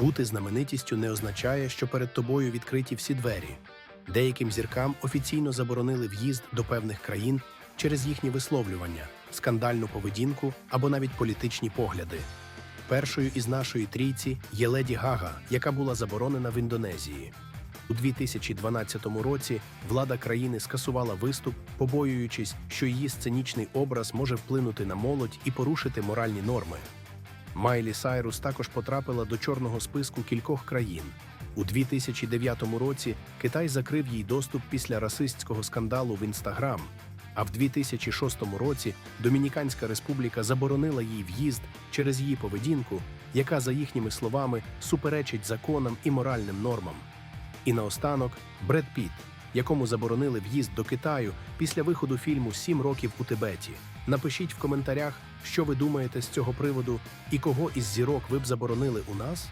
Бути знаменитістю не означає, що перед тобою відкриті всі двері. Деяким зіркам офіційно заборонили в'їзд до певних країн через їхні висловлювання, скандальну поведінку або навіть політичні погляди. Першою із нашої трійці є Леді Гага, яка була заборонена в Індонезії. У 2012 році влада країни скасувала виступ, побоюючись, що її сценічний образ може вплинути на молодь і порушити моральні норми. Майлі Сайрус також потрапила до чорного списку кількох країн. У 2009 році Китай закрив їй доступ після расистського скандалу в Інстаграм. А в 2006 році Домініканська республіка заборонила їй в'їзд через її поведінку, яка, за їхніми словами, суперечить законам і моральним нормам. І наостанок Бред Піт, якому заборонили в'їзд до Китаю після виходу фільму Сім років у Тибеті. Напишіть в коментарях, що ви думаєте з цього приводу і кого із зірок ви б заборонили у нас.